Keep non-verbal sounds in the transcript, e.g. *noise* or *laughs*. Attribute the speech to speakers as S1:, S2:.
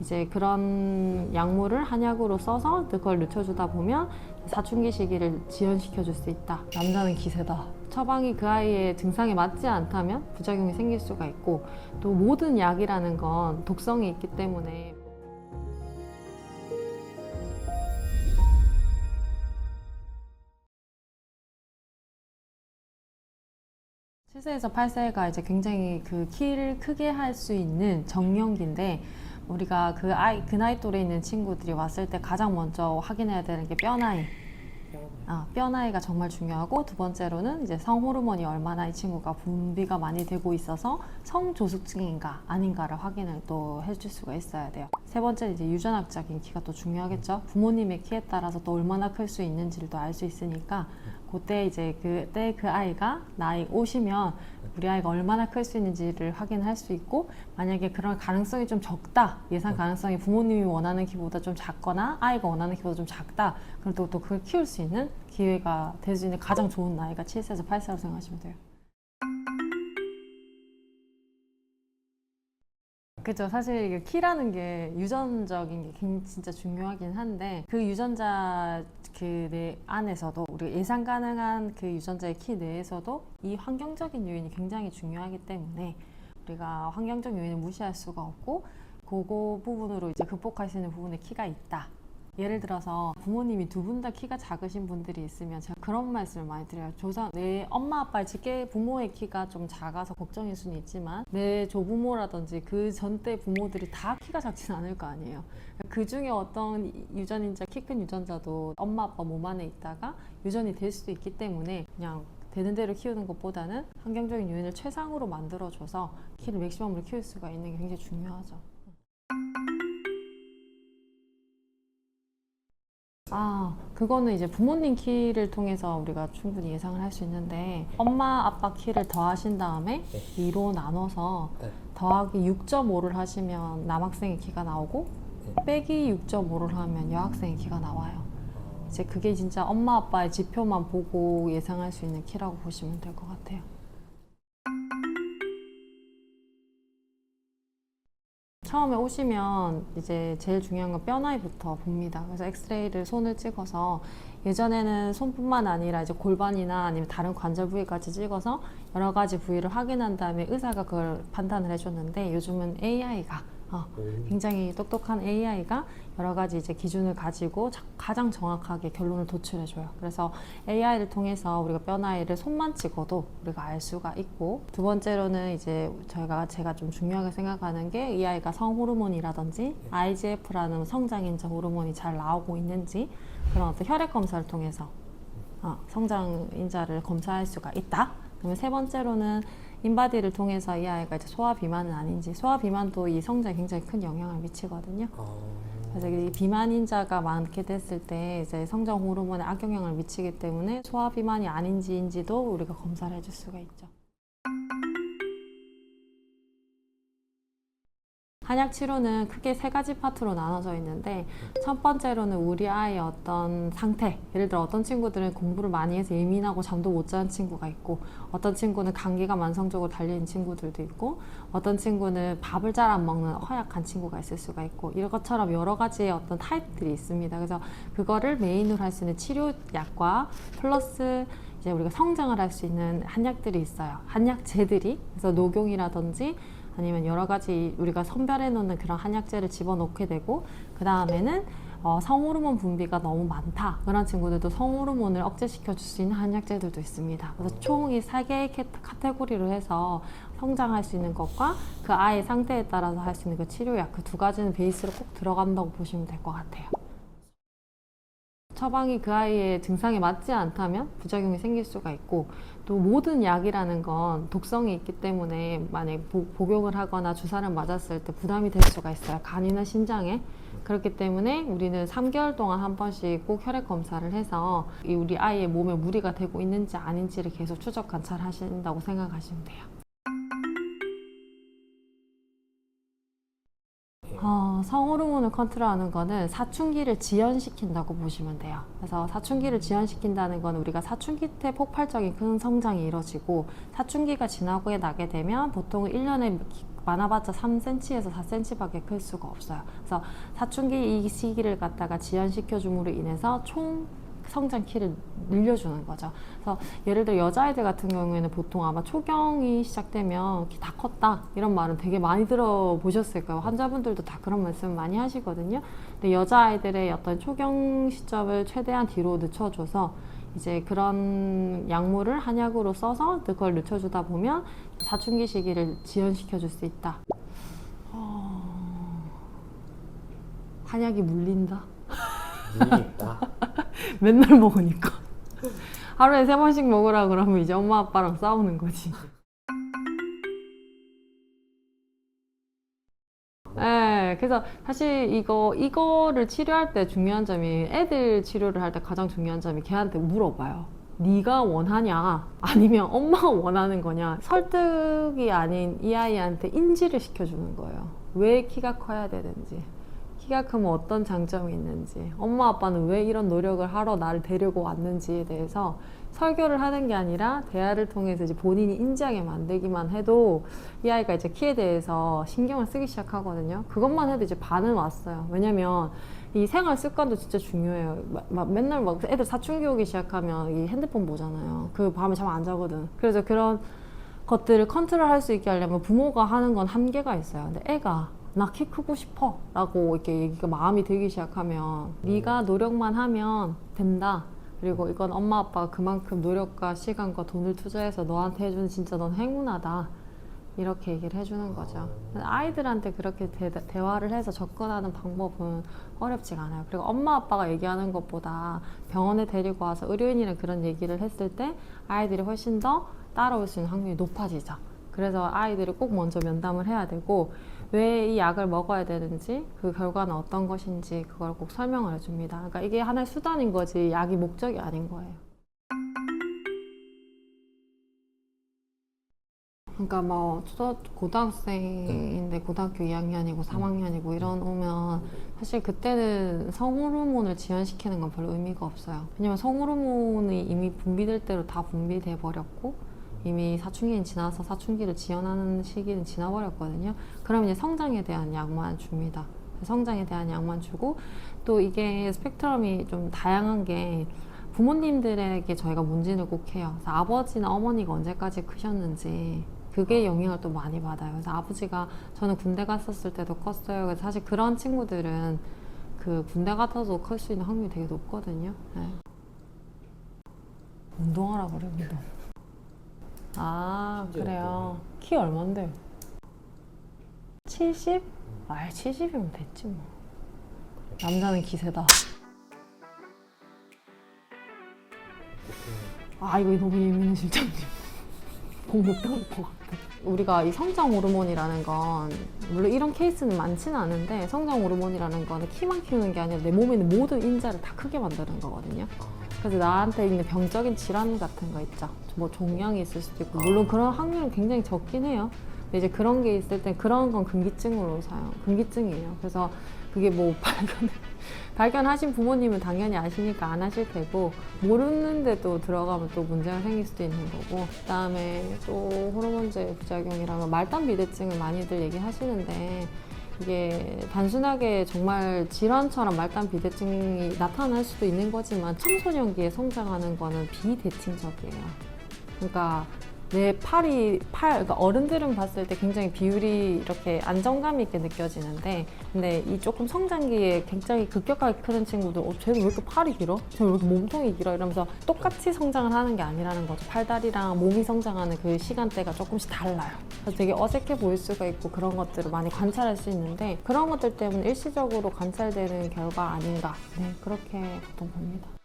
S1: 이제 그런 약물을 한약으로 써서 그걸 늦춰주다 보면 사춘기 시기를 지연시켜 줄 수 있다. 남자는 기세다. 처방이 그 아이의 증상에 맞지 않다면 부작용이 생길 수가 있고 또 모든 약이라는 건 독성이 있기 때문에 칠세에서 8세가 이제 굉장히 그 키를 크게 할 수 있는 정년기인데 우리가 그 아이 그 나이 또래 있는 친구들이 왔을 때 가장 먼저 확인해야 되는 게 뼈 나이. 아, 뼈 나이가 정말 중요하고 두 번째로는 이제 성 호르몬이 얼마나 이 친구가 분비가 많이 되고 있어서 성 조숙증인가 아닌가를 확인을 또 해줄 수가 있어야 돼요. 세 번째는 이제 유전학적인 키가 또 중요하겠죠. 부모님의 키에 따라서 또 얼마나 클 수 있는지를 또 알 수 있으니까 그때 이제 그때 그 아이가 나이 오시면 우리 아이가 얼마나 클 수 있는지를 확인할 수 있고 만약에 그런 가능성이 좀 적다 예상 가능성이 부모님이 원하는 키보다 좀 작거나 아이가 원하는 키보다 좀 작다 그럼 또, 또 그걸 키울 수 있는 기회가 될 수 있는 가장 좋은 나이가 7세에서 8세라고 생각하시면 돼요. 그죠. 사실 키라는 게 유전적인 게 굉- 진짜 중요하긴 한데 그 유전자 그 내 안에서도 우리가 예상 가능한 그 유전자의 키 내에서도 이 환경적인 요인이 굉장히 중요하기 때문에 우리가 환경적 요인을 무시할 수가 없고 그거 부분으로 이제 극복할 수 있는 부분에 키가 있다. 예를 들어서 부모님이 두 분 다 키가 작으신 분들이 있으면 제가 그런 말씀을 많이 드려요. 조상 내 엄마 아빠의 직계 부모의 키가 좀 작아서 걱정일 수는 있지만 내 조부모라든지 그 전때 부모들이 다 키가 작진 않을 거 아니에요. 그 중에 어떤 유전인자 키 큰 유전자도 엄마 아빠 몸 안에 있다가 유전이 될 수도 있기 때문에 그냥 되는 대로 키우는 것보다는 환경적인 요인을 최상으로 만들어줘서 키를 맥시멈으로 키울 수가 있는 게 굉장히 중요하죠. 아, 그거는 이제 부모님 키를 통해서 우리가 충분히 예상을 할 수 있는데 엄마 아빠 키를 더하신 다음에
S2: 네.
S1: 2로 나눠서
S2: 네.
S1: 더하기 6.5를 하시면 남학생의 키가 나오고
S2: 네.
S1: 빼기 6.5를 하면 여학생의 키가 나와요. 이제 그게 진짜 엄마 아빠의 지표만 보고 예상할 수 있는 키라고 보시면 될 것 같아요. 처음에 오시면 이제 제일 중요한 건 뼈 나이부터 봅니다. 그래서 엑스레이를 손을 찍어서 예전에는 손뿐만 아니라 이제 골반이나 아니면 다른 관절 부위까지 찍어서 여러 가지 부위를 확인한 다음에 의사가 그걸 판단을 해줬는데 요즘은 AI가 어, 굉장히 똑똑한 AI가 여러 가지 이제 기준을 가지고 자- 가장 정확하게 결론을 도출해줘요. 그래서 AI를 통해서 우리가 뼈 나이를 손만 찍어도 우리가 알 수가 있고 두 번째로는 이제 저희가 제가 좀 중요하게 생각하는 게 이 아이가 성 호르몬이라든지 IGF라는 성장인자 호르몬이 잘 나오고 있는지 그런 어떤 혈액 검사를 통해서 어, 성장인자를 검사할 수가 있다. 그러면 세 번째로는 인바디를 통해서 이 아이가 이제 소화 비만은 아닌지 소화 비만도 이 성장에 굉장히 큰 영향을 미치거든요.
S2: 어,
S1: 그래서 이 비만 인자가 많게 됐을 때 이제 성장 호르몬에 악영향을 미치기 때문에 소화 비만이 아닌지인지도 우리가 검사를 해줄 수가 있죠. 한약 치료는 크게 세 가지 파트로 나눠져 있는데 첫 번째로는 우리 아이의 어떤 상태 예를 들어 어떤 친구들은 공부를 많이 해서 예민하고 잠도 못 자는 친구가 있고 어떤 친구는 감기가 만성적으로 달리는 친구들도 있고 어떤 친구는 밥을 잘 안 먹는 허약한 친구가 있을 수가 있고 이런 것처럼 여러 가지의 어떤 타입들이 있습니다. 그래서 그거를 메인으로 할 수 있는 치료약과 플러스 이제 우리가 성장을 할 수 있는 한약들이 있어요. 한약제들이 그래서 녹용이라든지 아니면 여러 가지 우리가 선별해 놓는 그런 한약재를 집어넣게 되고 그 다음에는 어, 성호르몬 분비가 너무 많다 그런 친구들도 성호르몬을 억제시켜 줄 수 있는 한약재들도 있습니다. 그래서 총 이 세 개의 캐- 카테고리로 해서 성장할 수 있는 것과 그 아이의 상태에 따라서 할 수 있는 그 치료약 그 두 가지는 베이스로 꼭 들어간다고 보시면 될 것 같아요. 처방이 그 아이의 증상에 맞지 않다면 부작용이 생길 수가 있고 또 모든 약이라는 건 독성이 있기 때문에 만약 복- 복용을 하거나 주사를 맞았을 때 부담이 될 수가 있어요. 간이나 신장에. 그렇기 때문에 우리는 3개월 동안 한 번씩 꼭 혈액 검사를 해서 이 우리 아이의 몸에 무리가 되고 있는지 아닌지를 계속 추적 관찰하신다고 생각하시면 돼요. 어, 성호르몬을 컨트롤하는 거는 사춘기를 지연시킨다고 보시면 돼요. 그래서 사춘기를 지연시킨다는 건 우리가 사춘기 때 폭발적인 큰 성장이 이루어지고 사춘기가 지나고 나게 되면 보통 1년에 많아봤자 3cm에서 4cm밖에 클 수가 없어요. 그래서 사춘기 이 시기를 갖다가 지연시켜 줌으로 인해서 총 성장 키를 늘려주는 거죠. 그래서 예를 들어 여자아이들 같은 경우에는 보통 아마 초경이 시작되면 키 다 컸다 이런 말은 되게 많이 들어보셨을 거예요. 환자분들도 다 그런 말씀 많이 하시거든요. 근데 여자아이들의 어떤 초경 시점을 최대한 뒤로 늦춰줘서 이제 그런 약물을 한약으로 써서 그걸 늦춰주다 보면 사춘기 시기를 지연시켜 줄 수 있다. 어... 한약이 물린다.
S2: 물리니까 *laughs*
S1: 맨날 먹으니까 하루에 세 번씩 먹으라 그러면 이제 엄마 아빠랑 싸우는 거지. 네, 그래서 사실 이거 이거를 치료할 때 중요한 점이 애들 치료를 할 때 가장 중요한 점이 걔한테 물어봐요. 네가 원하냐 아니면 엄마가 원하는 거냐 설득이 아닌 이 아이한테 인지를 시켜주는 거예요. 왜 키가 커야 되는지. 키가 크면 어떤 장점이 있는지, 엄마 아빠는 왜 이런 노력을 하러 나를 데리고 왔는지에 대해서 설교를 하는 게 아니라 대화를 통해서 이제 본인이 인지하게 만들기만 해도 이 아이가 이제 키에 대해서 신경을 쓰기 시작하거든요. 그것만 해도 이제 반은 왔어요. 왜냐면 이 생활 습관도 진짜 중요해요. 막, 막 맨날 막 애들 사춘기 오기 시작하면 이 핸드폰 보잖아요. 그 밤에 잠 안 자거든. 그래서 그런 것들을 컨트롤 할 수 있게 하려면 부모가 하는 건 한계가 있어요. 근데 애가 나 키 크고 싶어 라고 이렇게 얘기가 마음이 들기 시작하면 네가 노력만 하면 된다. 그리고 이건 엄마 아빠가 그만큼 노력과 시간과 돈을 투자해서 너한테 해주는 진짜 넌 행운하다. 이렇게 얘기를 해주는 거죠. 아이들한테 그렇게 대, 대화를 해서 접근하는 방법은 어렵지가 않아요. 그리고 엄마 아빠가 얘기하는 것보다 병원에 데리고 와서 의료인이랑 그런 얘기를 했을 때 아이들이 훨씬 더 따라올 수 있는 확률이 높아지죠. 그래서 아이들이 꼭 먼저 면담을 해야 되고 왜 이 약을 먹어야 되는지 그 결과는 어떤 것인지 그걸 꼭 설명을 해줍니다. 그러니까 이게 하나의 수단인 거지 약이 목적이 아닌 거예요. 그러니까 뭐 초등 고등학생인데 고등학교 2학년이고 3학년이고 이런 오면 사실 그때는 성호르몬을 지연시키는 건 별로 의미가 없어요. 왜냐면 성호르몬이 이미 분비될 대로 다 분비돼 버렸고 이미 사춘기는 지나서 사춘기를 지연하는 시기는 지나버렸거든요. 그럼 이제 성장에 대한 약만 줍니다. 성장에 대한 약만 주고 또 이게 스펙트럼이 좀 다양한 게 부모님들에게 저희가 문진을 꼭 해요. 그래서 아버지나 어머니가 언제까지 크셨는지 그게 영향을 또 많이 받아요. 그래서 아버지가 저는 군대 갔었을 때도 컸어요. 그래서 사실 그런 친구들은 그 군대 갔다도 클 수 있는 확률이 되게 높거든요. 네. 운동하라 그래 운동. 아 그래요. 키 얼만데? 70? 아 70이면 됐지 뭐. 남자는 기세다. 아 이거 너무 예민해 실장님. 공못 배울 것 같아. 우리가 이 성장 호르몬이라는 건 물론 이런 케이스는 많지는 않은데 성장 호르몬이라는 거는 키만 키우는 게 아니라 내 몸에 있는 모든 인자를 다 크게 만드는 거거든요. 그래서 나한테 있는 병적인 질환 같은 거 있죠. 뭐 종양이 있을 수도 있고 물론 그런 확률은 굉장히 적긴 해요. 근데 이제 그런 게 있을 때 그런 건 금기증으로 사용, 금기증이에요. 그래서 그게 뭐 *laughs* 발견 발견하신 부모님은 당연히 아시니까 안 하실 테고 모르는데도 들어가면 또 문제가 생길 수도 있는 거고 그다음에 또 호르몬제 부작용이라면 말단 비대증을 많이들 얘기하시는데 이게 단순하게 정말 질환처럼 말단 비대증이 나타날 수도 있는 거지만 청소년기에 성장하는 거는 비대칭적이에요. 그러니까 내 팔이 팔 그러니까 어른들은 봤을 때 굉장히 비율이 이렇게 안정감 있게 느껴지는데 근데 이 조금 성장기에 굉장히 급격하게 크는 친구들 어 쟤는 왜 이렇게 팔이 길어? 쟤는 왜 이렇게 몸통이 길어? 이러면서 똑같이 성장을 하는 게 아니라는 거죠 팔다리랑 몸이 성장하는 그 시간대가 조금씩 달라요 그래서 되게 어색해 보일 수가 있고 그런 것들을 많이 관찰할 수 있는데 그런 것들 때문에 일시적으로 관찰되는 결과 아닌가 네 그렇게 보통 봅니다